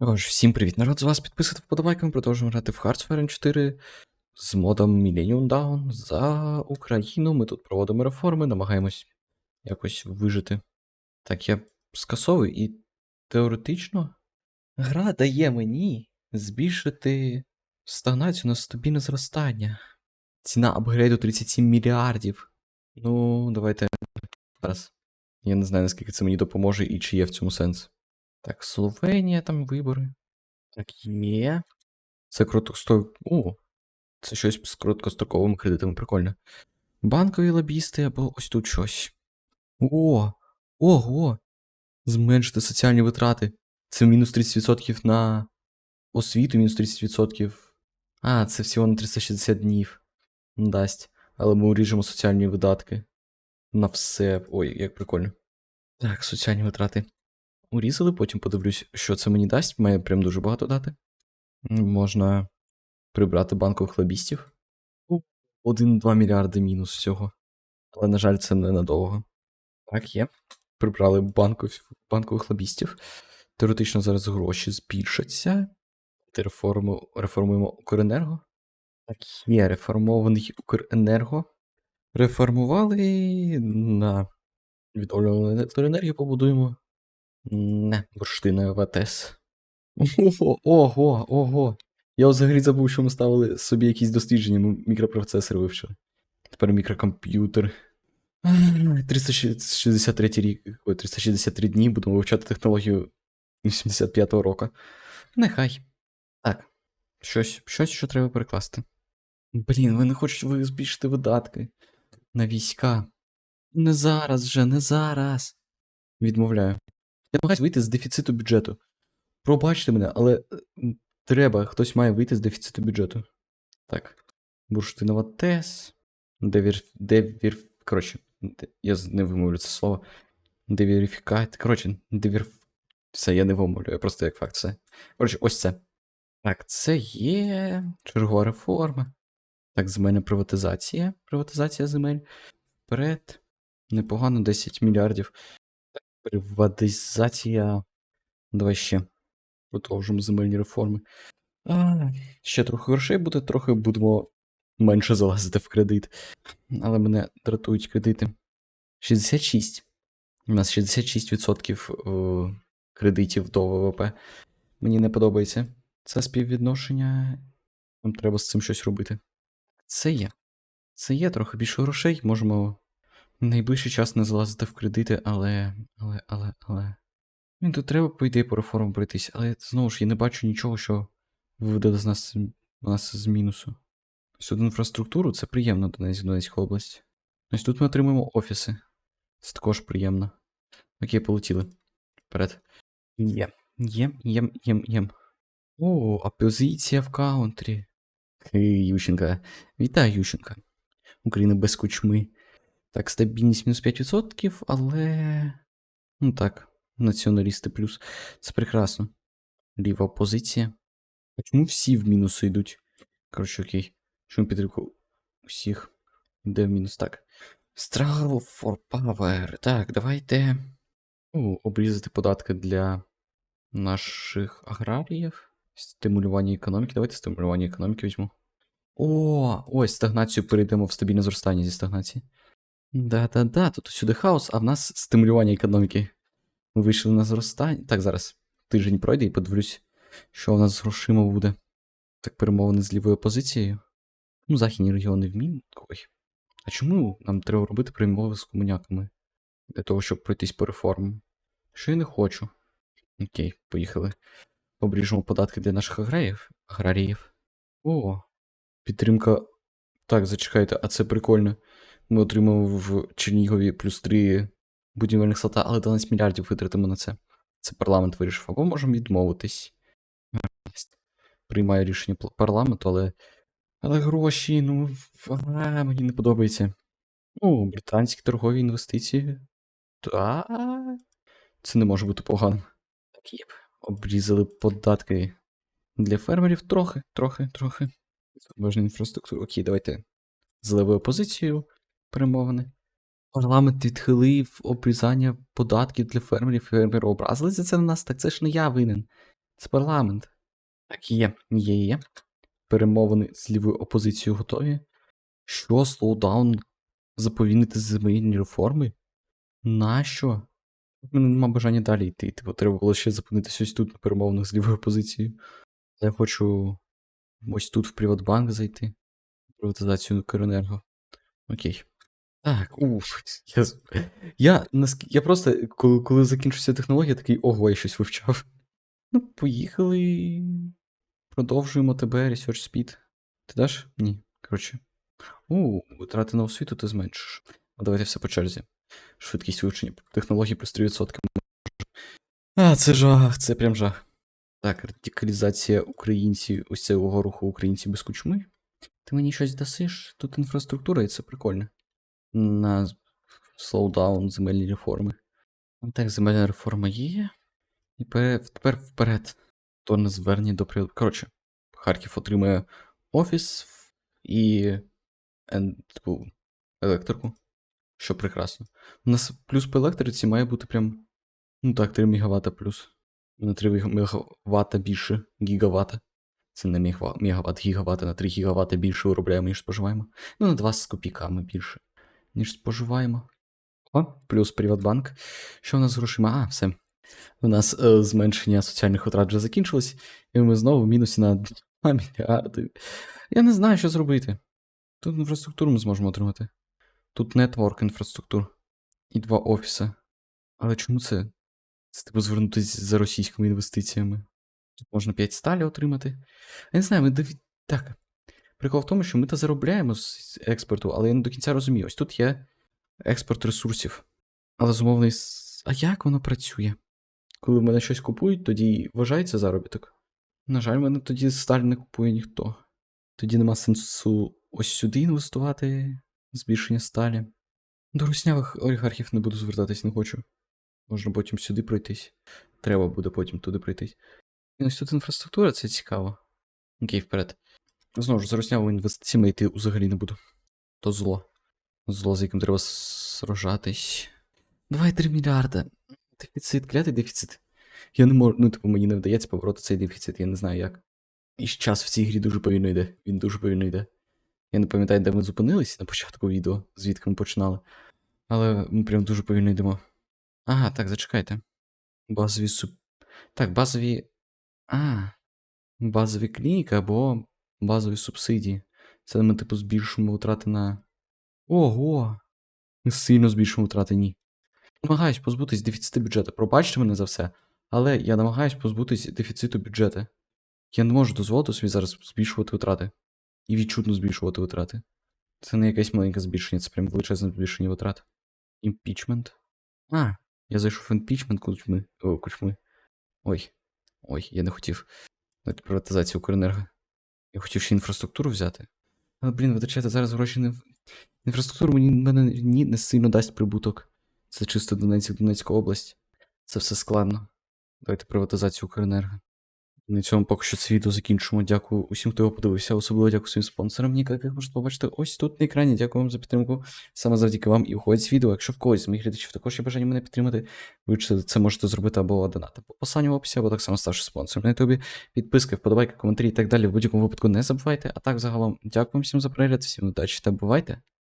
Отож, всім привіт, народ, з вас підписати вподобайки, ми продовжуємо грати в Hearts of 4 з модом Millennium Dawn за Україну. Ми тут проводимо реформи, намагаємось якось вижити. Так, я скасовую і теоретично гра дає мені збільшити стагнацію на стабільне зростання. Ціна апгрейду 37 мільярдів. Ну, давайте зараз. Я не знаю, наскільки це мені допоможе і чи є в цьому сенс. Так, Словенія, там вибори. Так, є. Це короткострокові. О, це щось з короткостроковими кредитами, прикольно. Банкові лобісти або ось тут щось. О! Ого! Зменшити соціальні витрати. Це мінус 30% на освіту, мінус 30%. А, це всього на 360 днів. Дасть. Але ми уріжемо соціальні видатки. На все. Ой, як прикольно. Так, соціальні витрати урізали, потім подивлюсь, що це мені дасть. Має прям дуже багато дати. Можна прибрати банкових лобістів. 1-2 мільярди мінус всього. Але, на жаль, це ненадовго. Так, є. Прибрали банков, банкових лобістів. Теоретично зараз гроші збільшаться. Реформу, реформуємо Укренерго. Так, є реформований Укренерго. Реформували на відновлювану електроенергію побудуємо. Не, бурштиновий ВТС. Ого, ого, ого. Я взагалі забув, що ми ставили собі якісь дослідження, ми мікропроцесор вивчили. Тепер мікрокомп'ютер. 363 рік, ой, 363 дні будемо вивчати технологію 85-го року. Нехай. Так. Щось, щось, що треба перекласти. Блін, ви не хочете ви збільшити видатки на війська. Не зараз вже, не зараз. Відмовляю. Я намагаюсь вийти з дефіциту бюджету. Пробачте мене, але е, треба, хтось має вийти з дефіциту бюджету. Так. Бурштинова ТЕС. Девір... Девір... Коротше, я не вимовлю це слово. Девірифікат. Коротше, девір... Все, я не вимовлю, я просто як факт все. Коротше, ось це. Так, це є. Чергова реформа. Так, земельна приватизація. Приватизація земель. Вперед. Непогано 10 мільярдів. Приватизація. Давай ще. Продовжимо земельні реформи. А, ще трохи грошей буде, трохи будемо менше залазити в кредит. Але мене дратують кредити. 66. У нас 66% е, кредитів до ВВП. Мені не подобається. Це співвідношення. Нам треба з цим щось робити. Це є. Це є трохи більше грошей. Можемо найближчий час не залазити в кредити, але. але, але, але. Ну, тут треба, по ідеї, по реформам пройтись, але знову ж я не бачу нічого, що виведе з нас, нас з мінусу. Тут інфраструктуру це приємно Донецьк, Донецька область. Ось тут ми отримуємо офіси. Це також приємно. Окей, полетіли. Вперед. Є. Єм, єм, єм, єм. О, опозиція в каунтрі. Хей, Ющенка. Вітаю, Ющенка. Україна без кучми. Так, стабільність мінус 5%, але. Ну так, націоналісти плюс. Це прекрасно. Ліва опозиція. А чому всі в мінуси йдуть? Коротше, окей. Чому підтримку усіх йде в мінус? Так. Struggle for power. Так, давайте. Ну, обрізати податки для наших аграріїв. Стимулювання економіки. Давайте стимулювання економіки візьму. О, ось стагнацію перейдемо в стабільне зростання зі стагнації. Да-да-да, тут усюди хаос, а в нас стимулювання економіки. Ми вийшли на зростання. Так, зараз тиждень пройде і подивлюсь, що у нас з грошима буде. Так, перемовини з лівою опозицією. Ну, західні регіони вмін. Ой. А чому нам треба робити перемови з комуняками? Для того, щоб пройтись по реформам. Що я не хочу. Окей, поїхали. Обріжемо податки для наших аграїв. аграріїв. О, підтримка. Так, зачекайте, а це прикольно. Ми отримали в Чернігові плюс 3 будівельних слота, але 12 мільярдів витратимо на це. Це парламент вирішив. Або можемо відмовитись. Приймаю рішення парламенту, але. Але гроші, ну. А, мені не подобається. Ну, британські торгові інвестиції. Та. Це не може бути поганим. Так, єп. Обрізали податки для фермерів трохи, трохи, трохи. Важна інфраструктура. Окей, давайте з левою позицією перемовини. Парламент відхилив обрізання податків для фермерів. Фермери образилися це на нас, так це ж не я винен. Це парламент. Так, є, є, є. Перемовини з лівою опозицією готові. Що, слоудаун заповільнити земельні реформи? Нащо? У мене нема бажання далі йти. Типу, треба було ще зупинитися ось тут на перемовинах з лівою опозицією. Я хочу ось тут в Приватбанк зайти. Приватизацію Укренерго. Окей. Так, уф. Я, я, наск- я просто, коли, коли закінчився технологія, такий ого, я щось вивчав. Ну, поїхали. Продовжуємо тебе, Research Speed. Ти даш? Ні. Коротше. У, витрати на освіту ти зменшиш. А давайте все по черзі. Швидкість вивчення технологій плюс 3%. А, це жах, це прям жах. Так, радикалізація українців, ось цього руху українців без кучми. Ти мені щось дасиш? Тут інфраструктура, і це прикольно. На слоудаун земельні реформи. Так, земельна реформа є. І тепер вперед. То на звернення до приводу. Коротше, Харків отримує офіс і типу, електрику. Що прекрасно. У нас плюс по електриці має бути прям. Ну так, 3 МВт плюс. На 3 МВт більше гігавата. Це не мегава- мегаватт, гігават, на 3 гігавати більше виробляємо, ніж споживаємо. Ну, на 2 з копійками більше, ніж споживаємо. О, плюс Приватбанк. Що в нас з грошима? А, все. У нас е, зменшення соціальних витрат вже закінчилось, і ми знову в мінусі на 2 мільярди. Я не знаю, що зробити. Тут інфраструктуру ми зможемо отримати. Тут нетворк інфраструктур і два офіси. Але чому це? Це типу звернутися за російськими інвестиціями. Тут можна 5 сталі отримати. Я не знаю, ми дові... Так. Прикол в тому, що ми то заробляємо з експорту, але я не до кінця розумію. Ось тут є експорт ресурсів. Але зумовний. А як воно працює? Коли в мене щось купують, тоді вважається заробіток. На жаль, мене тоді сталь не купує ніхто. Тоді нема сенсу ось сюди інвестувати, збільшення сталі. До руснявих олігархів не буду звертатись, не хочу. Можна потім сюди пройтись. Треба буде потім туди пройтись. І ось тут інфраструктура, це цікаво. Окей, вперед. Знову ж, за руснявими інвестиціями йти взагалі не буду. То зло. Зло, з яким треба сражатись. Давай 3 мільярда. Дефіцит, клятий дефіцит. Я не можу, ну, типу, мені не вдається побороти цей дефіцит, я не знаю як. І час в цій грі дуже повільно йде. Він дуже повільно йде. Я не пам'ятаю, де ми зупинились на початку відео, звідки ми починали. Але ми прям дуже повільно йдемо. Ага, так, зачекайте. Базові суп. Так, базові. А. Базові клініки або базові субсидії. Це ми, типу, збільшуємо витрати на. Ого! Ми сильно збільшуємо витрати, ні. Намагаюсь позбутись дефіциту бюджету. Пробачте мене за все. Але я намагаюсь позбутись дефіциту бюджету. Я не можу дозволити собі зараз збільшувати витрати. І відчутно збільшувати витрати. Це не якесь маленьке збільшення, це прям величезне збільшення витрат. Імпічмент. А, я зайшов в імпічмент кучми. О, кучми. Ой. Ой, я не хотів. Приватизацію Укренерго. Я хотів ще інфраструктуру взяти. Але, блін, витрачати зараз гроші не в. Інфраструктура мені мене ні не сильно дасть прибуток. Це чисто Донецьк, Донецька область. Це все складно. Давайте приватизацію Укренерго. На цьому поки що це відео закінчимо. Дякую усім, хто його подивився. Особливо дякую своїм спонсорам. Ніка, як можете побачити ось тут на екрані. Дякую вам за підтримку. Саме завдяки вам і уходить з відео. Якщо в когось з моїх глядачів також є бажання мене підтримати, ви це можете зробити або донати по посиланню в описі, або так само ставши спонсором на ютубі. Підписки, вподобайки, коментарі і так далі. В будь-якому випадку не забувайте. А так загалом дякую всім за перегляд, всім удачі та бувайте!